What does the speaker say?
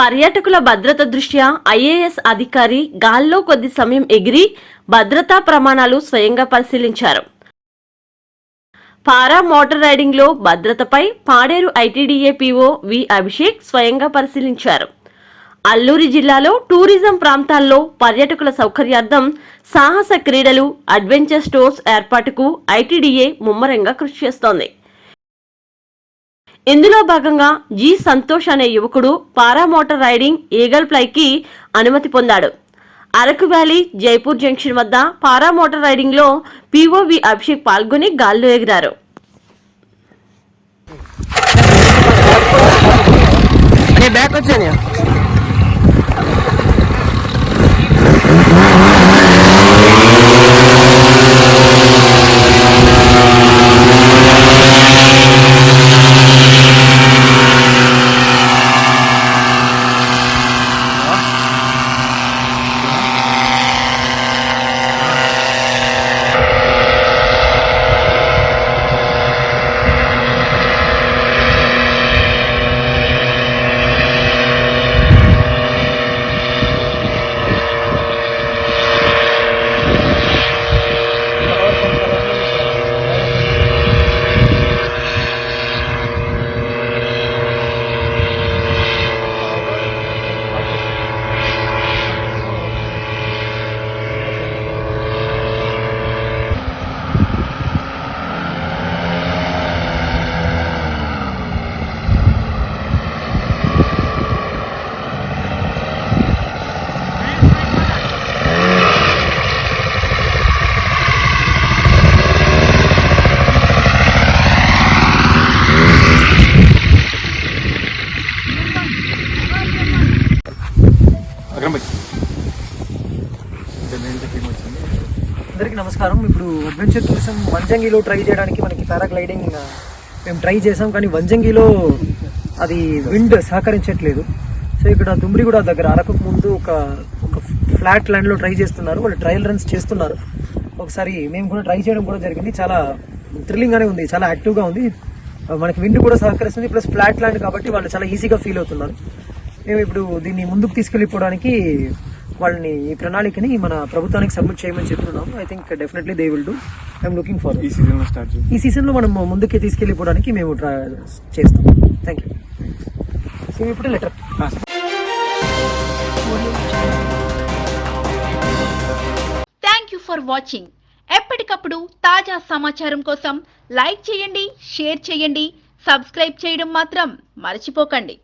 పర్యాటకుల భద్రత దృష్ట్యా ఐఏఎస్ అధికారి గాల్లో కొద్ది సమయం ఎగిరి భద్రతా ప్రమాణాలు స్వయంగా పరిశీలించారు. పారా మోటార్ రైడింగ్లో భద్రతపై Paderu ITDA PO V Abhishek స్వయంగా పరిశీలించారు. అల్లూరి జిల్లాలో టూరిజం ప్రాంతాల్లో పర్యాటకుల సౌకర్యార్థం సాహస క్రీడలు అడ్వెంచర్ స్టోర్స్ ఏర్పాటుకు ఐటీడీఏ ముమ్మరంగా కృషి చేస్తోంది. ఇందులో భాగంగా జి సంతోష్ అనే యువకుడు పారా మోటార్ రైడింగ్ ఈగల్ ఫ్లైకి అనుమతి పొందాడు. అరకు వ్యాలీ జైపూర్ జంక్షన్ వద్ద పారా మోటార్ రైడింగ్లో పీఓవి అభిషేక్ పాల్గొని గాల్లో ఎగిరారు. బ్యాక్ వచ్చాను? అందరికీ నమస్కారం. ఇప్పుడు అడ్వెంచర్ టూరిజం వంజంగిలో ట్రై చేయడానికి మనకి పారాగ్లైడింగ్ మేము ట్రై చేసాం కానీ వంజంగిలో అది విండ్ సహకరించట్లేదు. సో ఇక్కడ తుమ్మిడిగూడ దగ్గర అరకు ముందు ఒక ఒక ఫ్లాట్ ల్యాండ్లో ట్రై చేస్తున్నారు. వాళ్ళు ట్రయల్ రన్స్ చేస్తున్నారు. ఒకసారి మేము కూడా ట్రై చేయడం కూడా జరిగింది. చాలా థ్రిల్లింగ్గానే ఉంది. చాలా యాక్టివ్గా ఉంది. మనకి విండ్ కూడా సహకరిస్తుంది. ప్లస్ ఫ్లాట్ ల్యాండ్ కాబట్టి వాళ్ళు చాలా ఈజీగా ఫీల్ అవుతున్నారు. మేము ఇప్పుడు దీన్ని ముందుకు తీసుకెళ్ళిపోవడానికి వాళ్ళని ఈ ప్రణాళికని మన ప్రభుత్వానికి సబ్మిట్ చేయమని చెప్తున్నాము. I think definitely they will do I'm looking for ఈ సీజన్లో స్టార్ట్ ఈ సీజన్లో మనం ముందుకి తీసుకెళ్ళిపోవడానికి మేము ట్రై చేస్తాం. థ్యాంక్ యూ సో ఇప్పుడు later thank you for watching ఎప్పటికప్పుడు తాజా సమాచారం కోసం లైక్ చేయండి షేర్ చేయండి సబ్స్క్రైబ్ చేయడం మాత్రం మర్చిపోకండి.